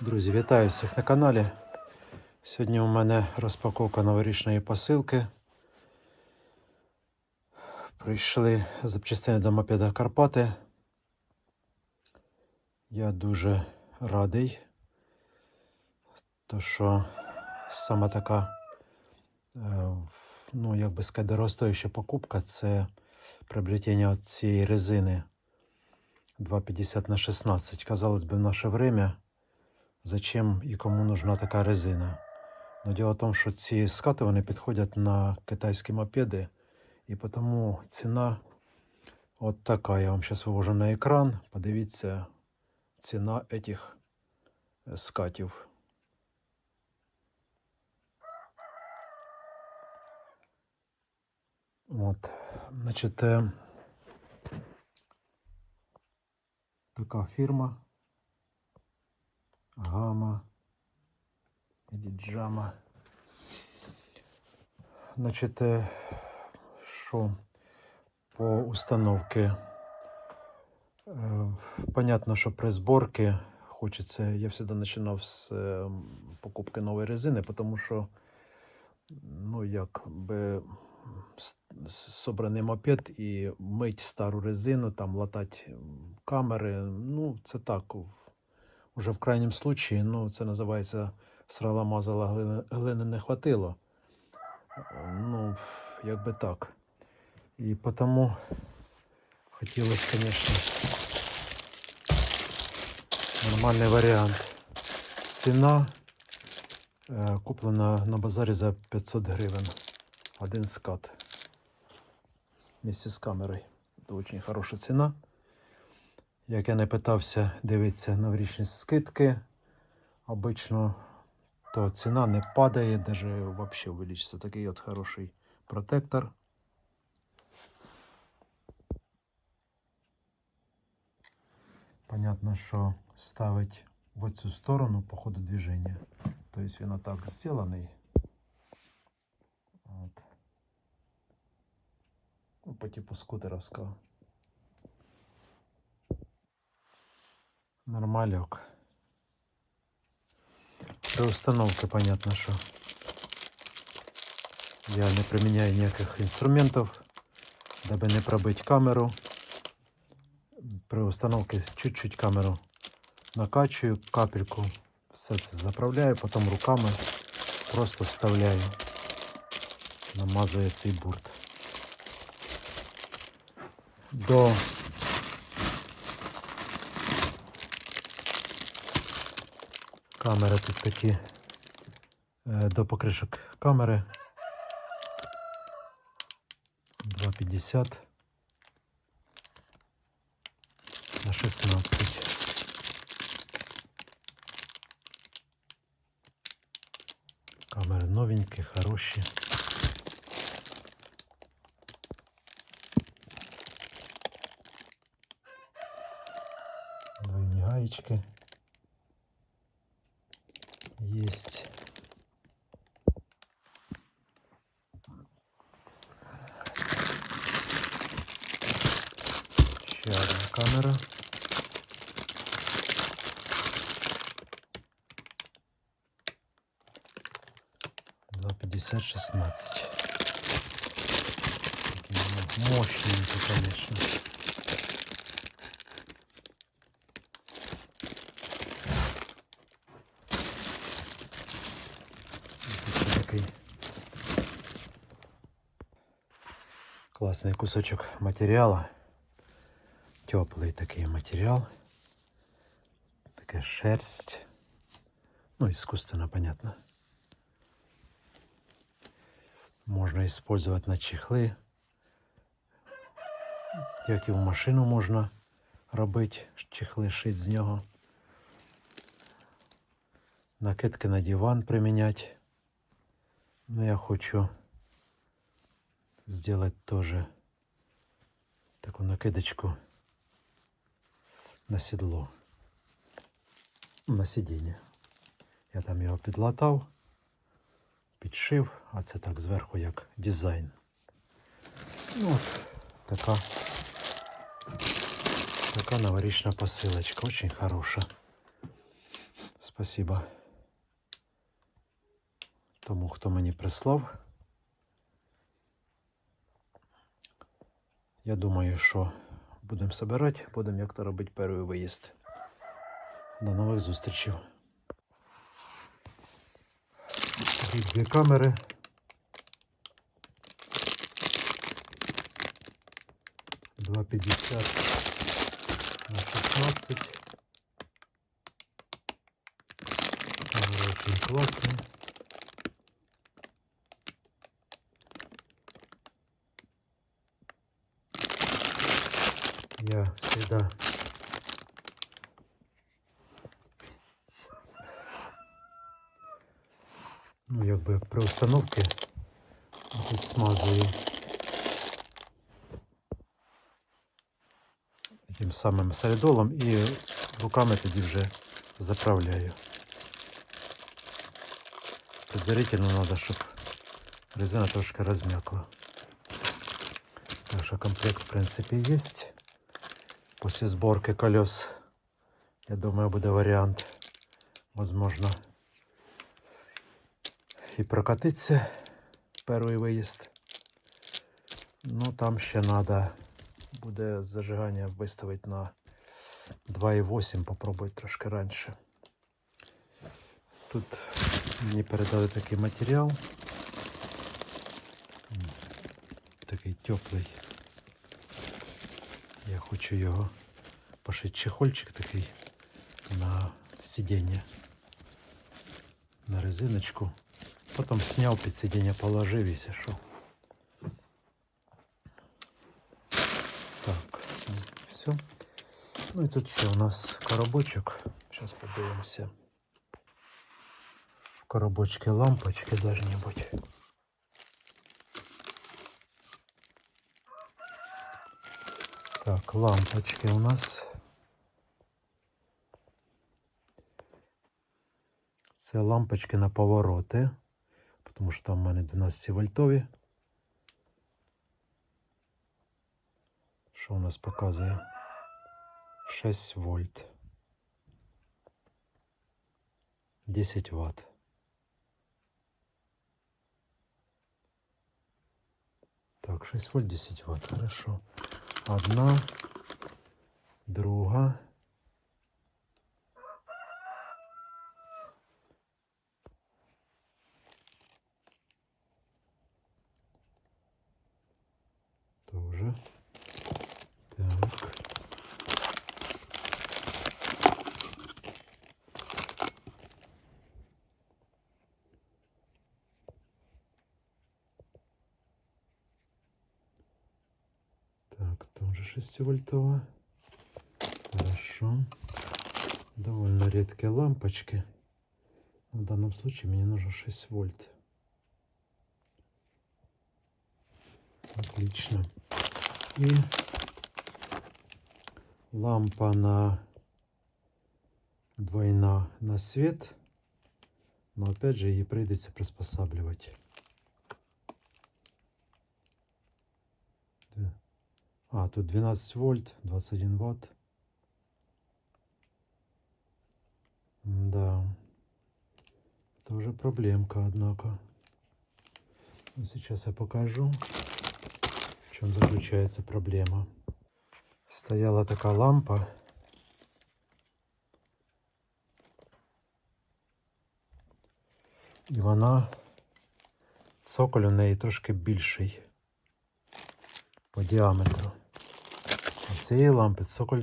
Друзі, вітаю всіх на каналі. Сьогодні у мене розпаковка новорічної посилки. Прийшли запчастини до мопеда Карпати. Я дуже радий, то що саме така, е, ну як би сказати, дорогостояща покупка це приобретення цієї резини 2,50 на 16. Казалось би, в наше время зачем і кому нужна така резина. Но дело в тому, що ці скати вони підходять на китайські мопеди, і тому ціна от така. Я вам зараз вивожу на екран. Подивіться ціна этих е, скатів. От, значить, е, така фірма. Гама или джама. Значить, що по установці. Е, Понятно, що при зборці хочеться, я завжди починав з покупки нової резини, тому що, ну, як би собраний мопед і мить стару резину, там латати камери, ну, це так, уже в крайнім случаї, ну, це називається срала мазала глини, глини не хватило. Ну, якби так. І тому хотілося, звісно, нормальний варіант. Ціна е, куплена на базарі за 500 гривень. Один скат. Вместе з камерою. Це дуже хороша ціна. Як я не питався дивитися новорічні скидки, обично то ціна не падає, навіть взагалі увеличиться. Такий от хороший протектор. Понятно, що ставить в цю сторону по ходу движения. Тобто він отак зроблений. От. Ну, по типу скутеровського. Нормальок. При установке понятно, що я не применяю ніяких інструментів, даби не пробити камеру. При установці чуть-чуть камеру накачую, капельку, все це заправляю, потім руками просто вставляю, намазую цей бурт. До камери тут такі е, до покришок камери 2,50 на 16. Камери новенькі, хороші. Двойні гаечки. Есть. Ще одна камера. Два пятьдесят шестнадцать. Мощненький, конечно. Класний кусочок матеріала. Теплий такий матеріал. Така шерсть. Ну, искусственно, понятно. Можна использовать на чехли. Як і в машину можна робити, чехли шить з нього. Накидки на диван приміняти. Ну, я хочу сделать тоже таку накидочку на седло. На сидіння. Я там його підлатав, підшив, а це так зверху як дизайн. Ну, от така, така новорічна посилочка, очень хороша. Спасибо тому, хто мені прислав. Я думаю, що будемо збирати, будемо як то робити перший виїзд. До нових зустрічей. Дві камери. Два пятьдесят на 16. Камера очень классная. Я всегда ну, якби при установці тут смазую тим самим солідолом і руками тоді вже заправляю. Предварительно треба, щоб резина трошки розм'якла. Так що комплект, в принципі, є. Після зборки колес, я думаю, буде варіант. Возможно, і прокатиться перший виїзд. Ну, там ще треба буде зажигання виставити на 2,8, попробувати трошки раніше. Тут мені передали такий матеріал. Такий теплий. Я хочу його пошити чехольчик такий на сидіння. На резиночку. Потім сняв під сидіння, положив і що. Так, все. Ну і тут ще у нас коробочок. Зараз подивимося. В коробочке лампочки должны Так, лампочки у нас. Це лампочки на повороти, тому що там в мене 12 вольтові. Що у нас показує? 6 вольт. 10 ватт. Так, 6 вольт 10 ватт, хорошо. Одна, друга. 6-вольтовая. Хорошо. Довольно редкие лампочки. В данном случае мне нужно 6 вольт. Отлично. И лампа на двойна на свет. Но опять же ей придется приспосабливать. А, тут 12 вольт, 21 ватт. Да. Это уже проблемка, однако. Ну, Сейчас я покажу, в чем заключается проблема. Стояла така лампа. І вона, цоколь у неї трошки більший по діаметру. Цієї лампи цоколь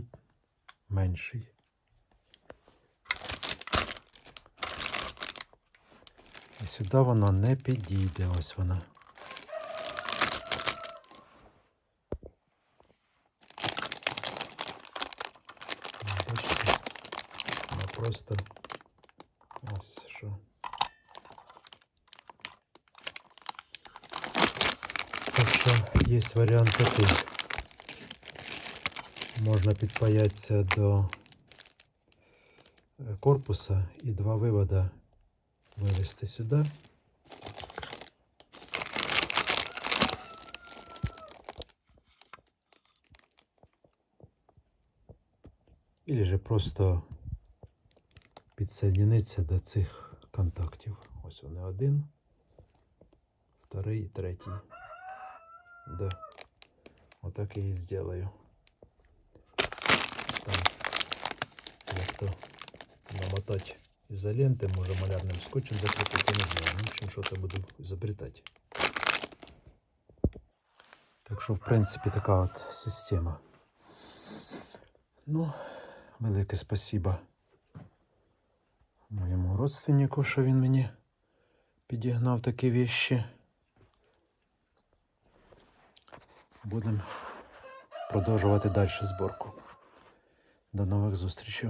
менший. І сюди вона не підійде. Ось вона. Бачите? Вона просто ось що. Так що є варіант такий. Можна підпаятися до е, корпуса і два вивода вивести сюди. Или же просто підсоединитися до цих контактів. Ось вони один, вторий і третій. Да. Отак я і зроблю. Там як то намотати ізоленти, може малярним скотчем закріпити, не знаю. Ну, В общем, що то буду изобретати. Так що, в принципі, така от система. Ну, велике спасибо моєму родственнику, що він мені підігнав такі вещи. Будемо продовжувати далі зборку. До нових зустрічей.